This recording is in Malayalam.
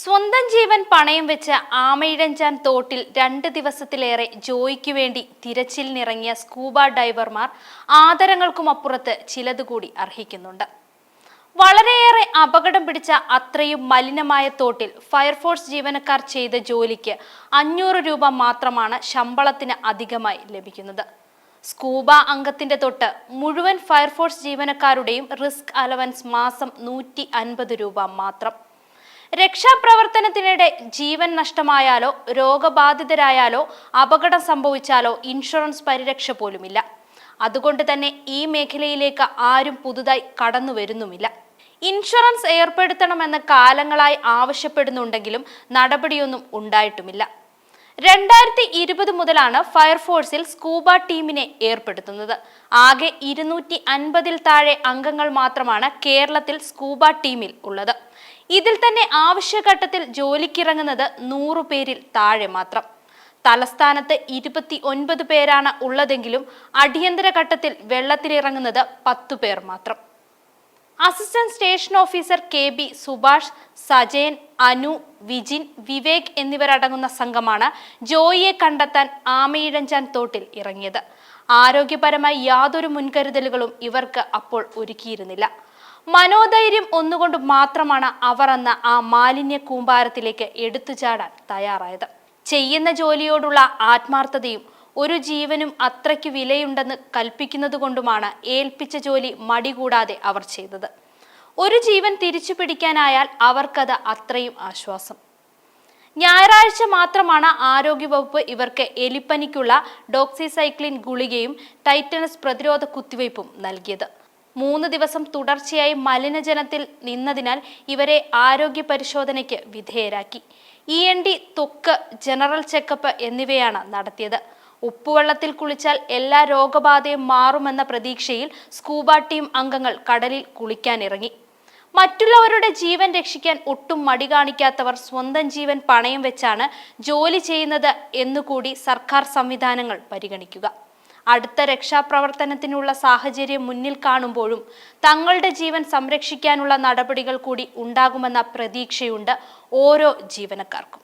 സ്വന്തം ജീവൻ പണയം വെച്ച ആമയിഴഞ്ചാൻ തോട്ടിൽ രണ്ട് ദിവസത്തിലേറെ ജോയിക്ക് വേണ്ടി തിരച്ചിലിനിറങ്ങിയ സ്കൂബ ഡൈവർമാർ ആദരങ്ങൾക്കുമപ്പുറത്ത് ചിലതുകൂടി അർഹിക്കുന്നുണ്ട്. വളരെയേറെ അപകടം പിടിച്ച അത്രയും മലിനമായ തോട്ടിൽ ഫയർഫോഴ്സ് ജീവനക്കാർ ചെയ്ത ജോലിക്ക് അഞ്ഞൂറ് രൂപ മാത്രമാണ് ശമ്പളത്തിന് അധികമായി ലഭിക്കുന്നത്. സ്കൂബ അംഗത്തിന്റെ തൊട്ട് മുഴുവൻ ഫയർഫോഴ്സ് ജീവനക്കാരുടെയും റിസ്ക് അലവൻസ് മാസം നൂറ്റി രൂപ മാത്രം. രക്ഷാപ്രവർത്തനത്തിനിടെ ജീവൻ നഷ്ടമായാലോ രോഗബാധിതരായാലോ അപകടം സംഭവിച്ചാലോ ഇൻഷുറൻസ് പരിരക്ഷ പോലുമില്ല. അതുകൊണ്ട് തന്നെ ഈ മേഖലയിലേക്ക് ആരും പുതുതായി കടന്നു വരുന്നുമില്ല. ഇൻഷുറൻസ് ഏർപ്പെടുത്തണമെന്ന് കാലങ്ങളായി ആവശ്യപ്പെടുന്നുണ്ടെങ്കിലും നടപടിയൊന്നും ഉണ്ടായിട്ടുമില്ല. രണ്ടായിരത്തി ഇരുപത് മുതലാണ് ഫയർഫോഴ്സിൽ സ്കൂബ ടീമിനെ ഏർപ്പെടുത്തുന്നത്. ആകെ ഇരുന്നൂറ്റി അൻപതിൽ താഴെ അംഗങ്ങൾ മാത്രമാണ് കേരളത്തിൽ സ്കൂബ ടീമിൽ ഉള്ളത്. ഇതിൽ തന്നെ ആവശ്യഘട്ടത്തിൽ ജോലിക്കിറങ്ങുന്നത് നൂറു പേരിൽ താഴെ മാത്രം. തലസ്ഥാനത്ത് ഇരുപത്തി ഒൻപത് പേരാണ് ഉള്ളതെങ്കിലും അടിയന്തര ഘട്ടത്തിൽ വെള്ളത്തിലിറങ്ങുന്നത് പത്തു പേർ മാത്രം. Assistant station officer K B Subhash Sajayan Anu Vijin Vivek എന്നിവരടങ്ങുന്ന സംഘമാണ് ജോയിയെ കണ്ടെത്താൻ ആമയിഴഞ്ചാൻ തോട്ടിൽ ഇറങ്ങിയത്. ആരോഗ്യപരമായി യാതൊരു മുൻകരുതലുകളും ഇവർക്ക് അപ്പോൾ ഒരുക്കിയിരുന്നില്ല. മനോധൈര്യം ഒന്നുകൊണ്ട് മാത്രമാണ് അവർ അന്ന് ആ മാലിന്യ കൂമ്പാരത്തിലേക്ക് എടുത്തു ചാടാൻ തയ്യാറായത്. ചെയ്യുന്ന ജോലിയോടുള്ള ആത്മാർത്ഥതയും ഒരു ജീവനും അത്രയ്ക്ക് വിലയുണ്ടെന്ന് കൽപ്പിക്കുന്നത് കൊണ്ടുമാണ് ഏൽപ്പിച്ച ജോലി മടികൂടാതെ അവർ ചെയ്തത്. ഒരു ജീവൻ തിരിച്ചു പിടിക്കാനായാൽ അവർക്കത് അത്രയും ആശ്വാസം. ഞായറാഴ്ച മാത്രമാണ് ആരോഗ്യവകുപ്പ് ഇവർക്ക് എലിപ്പനിക്കുള്ള ഡോക്സിസൈക്ലിൻ ഗുളികയും ടൈറ്റനസ് പ്രതിരോധ കുത്തിവയ്പും നൽകിയത്. മൂന്ന് ദിവസം തുടർച്ചയായി മലിനജനത്തിൽ നിന്നതിനാൽ ഇവരെ ആരോഗ്യ പരിശോധനയ്ക്ക് വിധേയരാക്കി. ഇ എൻ ഡി തൊക്ക് ജനറൽ ചെക്കപ്പ് എന്നിവയാണ് നടത്തിയത്. ഉപ്പുവെള്ളത്തിൽ കുളിച്ചാൽ എല്ലാ രോഗബാധയും മാറുമെന്ന പ്രതീക്ഷയിൽ സ്കൂബ ടീം അംഗങ്ങൾ കടലിൽ കുളിക്കാനിറങ്ങി. മറ്റുള്ളവരുടെ ജീവൻ രക്ഷിക്കാൻ ഒട്ടും മടി കാണിക്കാത്തവർ സ്വന്തം ജീവൻ പണയം വെച്ചാണ് ജോലി ചെയ്യുന്നത് എന്നുകൂടി സർക്കാർ സംവിധാനങ്ങൾ പരിഗണിക്കുക. അടുത്ത രക്ഷാപ്രവർത്തനത്തിനുള്ള സാഹചര്യം മുന്നിൽ കാണുമ്പോഴും തങ്ങളുടെ ജീവൻ സംരക്ഷിക്കാനുള്ള നടപടികൾ കൂടി ഉണ്ടാകുമെന്ന പ്രതീക്ഷയുണ്ട് ഓരോ ജീവനക്കാർക്കും.